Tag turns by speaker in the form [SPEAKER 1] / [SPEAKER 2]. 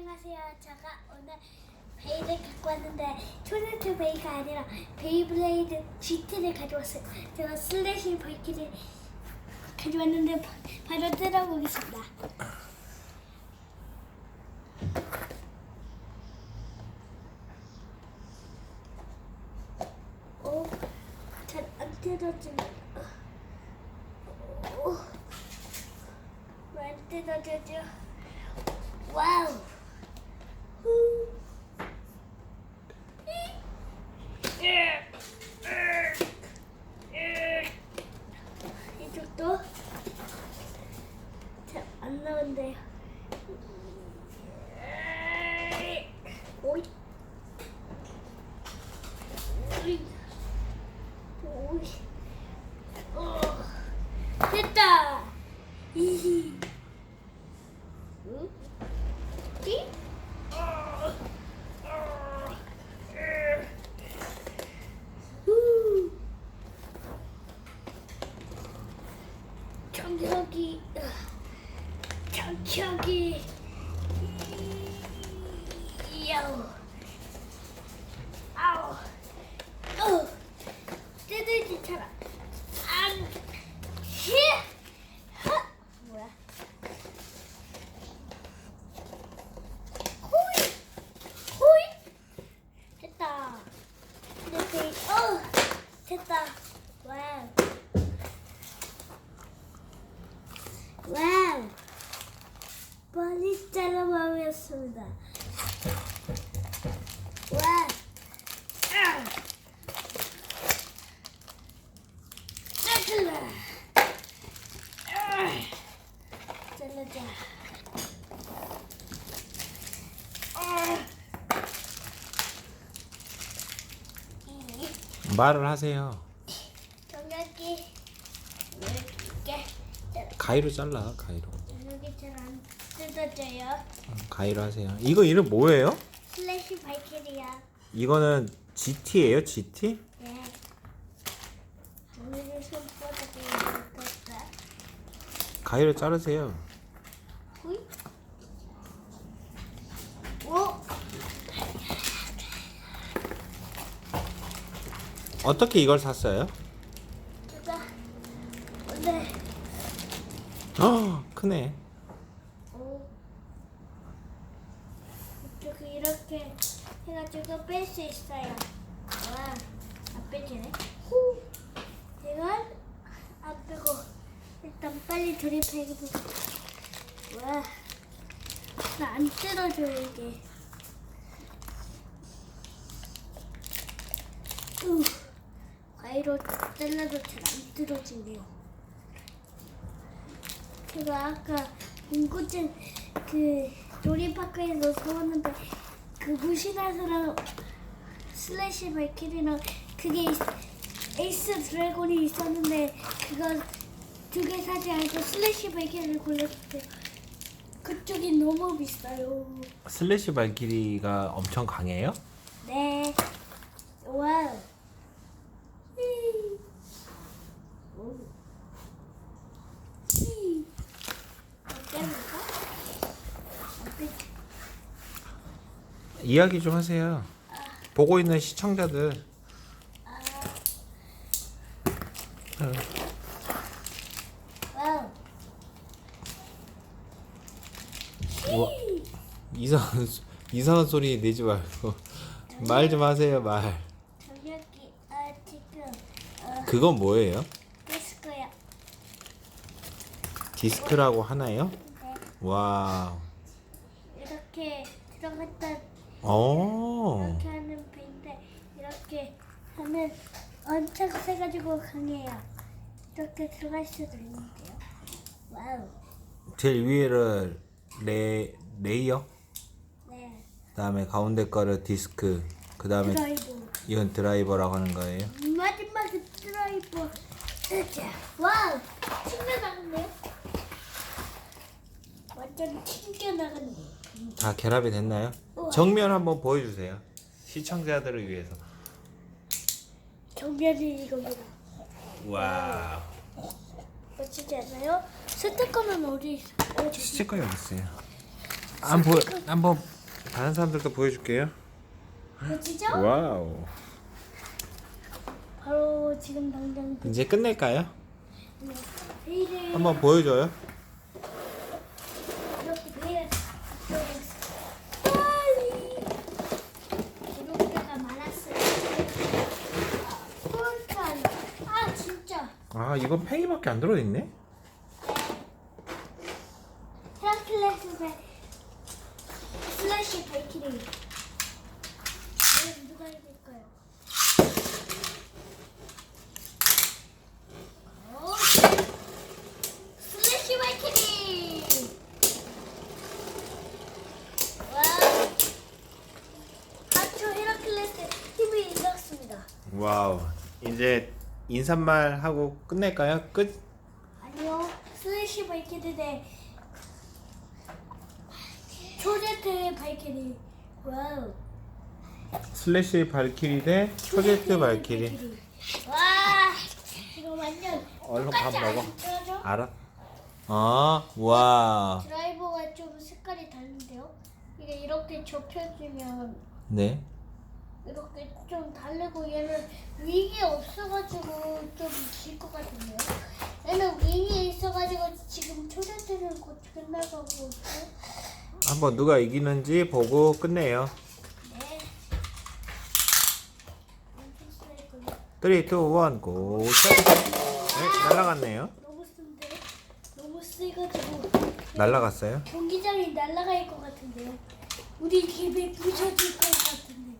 [SPEAKER 1] 안녕하세요. 제가 오늘 베이를 갖고 왔는데 초네트 베이가 아니라 베이블레이드 GT를 가져왔어요. 제가 슬래시 바이키를 가져왔는데 바- 바로 뜯어보겠습니다. 오, 잘 안 뜯어지네. 오, 안 뜯어져져. 와우. 후. 이쪽도 잘 안 나온대요. 오이. 오이. 오이. 어. 됐다. 이히. 청소기, 청소기, 야우, 아우, 어, 뜯을지 잘 안, 히, 하, 뭐야? 호이, 호이, 됐다. 이렇게, 어, 됐다. 와우! 빨리 잘라먹었습니다. 와! 아! 잘라! 아! 잘라자.
[SPEAKER 2] 말을 하세요.
[SPEAKER 1] 정렬기 이렇게
[SPEAKER 2] 가위로 잘라 가위로.
[SPEAKER 1] 여기 잘 안 뜯어져요.
[SPEAKER 2] 어, 가위로 하세요. 이거 이름 뭐예요?
[SPEAKER 1] 슬래시 발키리야.
[SPEAKER 2] 이거는 GT예요? GT?
[SPEAKER 1] 네.
[SPEAKER 2] 가위로 자르세요.
[SPEAKER 1] 오!
[SPEAKER 2] 어떻게 이걸 샀어요?
[SPEAKER 1] 누가 오늘
[SPEAKER 2] 어, 크네.
[SPEAKER 1] 오 이렇게 해가지고 뺄 수 있어요. 와, 안 빼지네. 후. 이건 안 빼고 일단 빨리 조립해보고. 와, 나 안 뜯어져 이게. 우, 가위로 잘라도 잘 안 뜯어지네요. 제가 아까 인구증 그 놀이파크에서 사왔는데 그 무시나스랑 슬래시 발키리랑 그게 있- 에이스 드래곤이 있었는데 그거 두 개 사지 않고 슬래시 발키리를 골랐어요. 그쪽이 너무 비싸요.
[SPEAKER 2] 슬래시 발키리가 엄청 강해요?
[SPEAKER 1] 네. 와우. 히. 오. 히. 어때입니까? 어때?
[SPEAKER 2] 이야기 좀 하세요. 보고 있는 시청자들. 어. 우와, 이상한 소- 이상한 소리 내지 말고 말 좀 하세요 말.
[SPEAKER 1] 아 지금 어
[SPEAKER 2] 그건 뭐예요?
[SPEAKER 1] 디스코야.
[SPEAKER 2] 디스크라고 하나요?
[SPEAKER 1] 네.
[SPEAKER 2] 와.
[SPEAKER 1] 이렇게 들어갔다
[SPEAKER 2] 어.
[SPEAKER 1] 이렇게 하는 배인데 이렇게 하면 엄청 세가지고 강해요. 이렇게 들어갈 수도 있는데요. 와우.
[SPEAKER 2] 제일 위에를 레 레이어.
[SPEAKER 1] 네.
[SPEAKER 2] 그다음에 가운데 거를 디스크. 그다음에
[SPEAKER 1] 드라이브.
[SPEAKER 2] 이건 드라이버라고 하는 거예요.
[SPEAKER 1] 마지막 드라이버. 자, 와우. 튕겨 나갔네요. 완전 튕겨 나갔네.
[SPEAKER 2] 다 결합이 됐나요? 정면 한번 보여주세요. 시청자들을 위해서.
[SPEAKER 1] 정면이 이겁니다.
[SPEAKER 2] 와.
[SPEAKER 1] 멋지지 않아요? 스티커는 어디 있어? 어디 있어?
[SPEAKER 2] 스티커 여기 있어요. 한번 보 한번 다른 사람들도 보여줄게요.
[SPEAKER 1] 보시죠?
[SPEAKER 2] 와우.
[SPEAKER 1] 바로 지금 당장
[SPEAKER 2] 이제 끝낼까요?
[SPEAKER 1] 베일을
[SPEAKER 2] 한번 보여줘요.
[SPEAKER 1] 이렇게 베일을 빨리 기록자가 많았어요. 꿀빨. 아 진짜.
[SPEAKER 2] 아 이건 팽이밖에 안 들어있네.
[SPEAKER 1] 헤라클레스의 슬래시 발키리. 이건 누가 이길까요? 오, 슬래시 발키리. 와, 하초 헤라클레스 힘이 잃었습니다.
[SPEAKER 2] 와우. 이제 인사말 하고 끝낼까요? 끝.
[SPEAKER 1] 아니요, 슬래시 발키리 대 초제트 발키리. 와우.
[SPEAKER 2] 슬래시 발키리 대 초제트 발키리.
[SPEAKER 1] 와, 이거 완전
[SPEAKER 2] 얼른 밥 먹어. 알아? 아, 와.
[SPEAKER 1] 드라이버가 좀 색깔이 다른데요? 이게 이렇게 접혀지면
[SPEAKER 2] 네.
[SPEAKER 1] 좀 다르고 얘는 윙이 없어가지고 좀질것 같은데요? 얘는 윙이 있어가지고 지금 초제트는 곧 끝나가고 있고
[SPEAKER 2] 한번 누가 이기는지 보고 끝내요.
[SPEAKER 1] 네. 엄청 세거든요.
[SPEAKER 2] 3, 2, 1, 고. 네, 날라갔네요.
[SPEAKER 1] 너무 쓴데? 너무 세가지고
[SPEAKER 2] 날라갔어요.
[SPEAKER 1] 경기장이 날아갈 것 같은데요? 우리 집이 부셔질 것 같은데